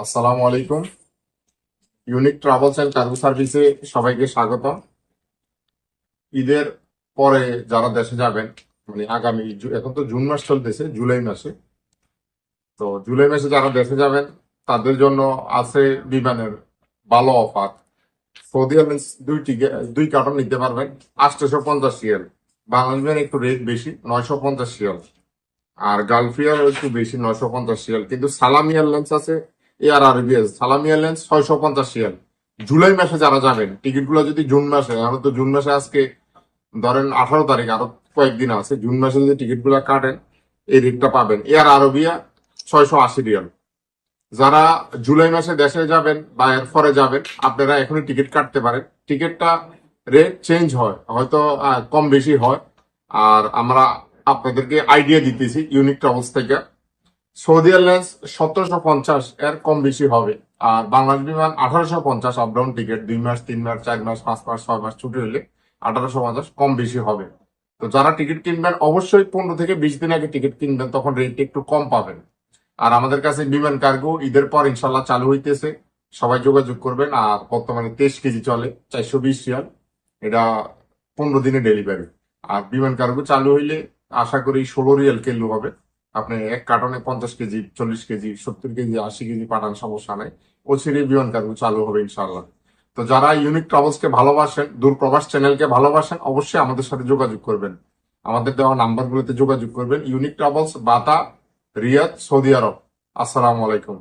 আসসালামু আলাইকুম। Unique travels and cargo সার্ভিসে সবাইকে স্বাগতম। ঈদের পরে যারা দেশে যাবেন মানে আগামী এখন তো জুন মাস চলতেছে, জুলাই মাসে। তো জুলাই মাসে যারা দেশে যাবেন, তাদের জন্য আছে বিমানের ভালো অফার। সৌদি এয়ারলাইন্স দুই টিকে- দুই কার্টন নিতে পারবেন আটশোশো পঞ্চাশ সিএল বাংলাদেশ একটু রেট বেশি, নয়শো পঞ্চাশ সিএল আর গালফিয়ার একটু বেশি, নয়শো পঞ্চাশ সিএল কিন্তু সালাম এয়ারলাইন্স আছে এয়ার আরবিএস সালাম এয়ারলাইন্স ছয়শো পঞ্চাশ সিএল জুলাই মাসে যারা যাবেন টিকিটগুলো যদি জুন মাসে আমরা তো জুন মাসে আজকে, ধরেন আঠারো তারিখ, আরও কয়েকদিন আছে, জুন মাসে যদি টিকিটগুলো কাটেন, এই রেটটা পাবেন। এয়ার আরবিয়া ছয়শো আশি রিয়াল। যারা জুলাই মাসে দেশে যাবেন বা এর পরে যাবেন, আপনারা এখনই টিকিট কাটতে পারেন। টিকিটটা রেট চেঞ্জ হয়, হয়তো কম বেশি হয়। আর আমরা আপনাদেরকে আইডিয়া দিতেছি ইউনিক ট্রাভেলস থেকে। সৌদি এয়ারলাইন্স সতেরোশো পঞ্চাশ এর কম বেশি হবে। আর বাংলাদেশ বিমান আঠারোশো পঞ্চাশ আপ ডাউন টিকিট দুই মাস, তিন মাস, চার মাস, পাঁচ মাস, ছয় মাস ছুটি হলে আঠারোশো পঞ্চাশ কম বেশি হবে। তো যারা টিকিট কিনবেন, অবশ্যই পনেরো থেকে বিশ দিন আগে টিকিট কিনবেন, তখন রেটটা একটু কম পাবেন। আর আমাদের কাছে বিমান কার্গো ঈদের পর ইনশাল্লাহ চালু হইতেছে। সবাই যোগাযোগ করবেন, আর বর্তমানে তেইশ কেজি চলে চারশো বিশ রিয়াল। এটা পনেরো দিনে ডেলিভারি আর বিমান কার্গো চালু হইলে আশা করি ষোলো রিয়াল কিলো হবে। আপনি এক কার্টনে পঞ্চাশ কেজি, চল্লিশ কেজি, সত্তর কেজি, আশি কেজি পাঠান সমস্যা নাই। ও ছেড়ে বিমান কাজগুলো চালু হবে ইনশাল্লাহ তো যারা ইউনিক ট্রাভেলসকে ভালোবাসেন, দূরপ্রবাস চ্যানেলকে ভালোবাসেন, অবশ্যই আমাদের সাথে যোগাযোগ করবেন। আমাদের দেওয়া নাম্বারগুলোতে যোগাযোগ করবেন। ইউনিক ট্রাভেলস বাতা, রিয়াদ, সৌদি আরব। আসসালামু আলাইকুম।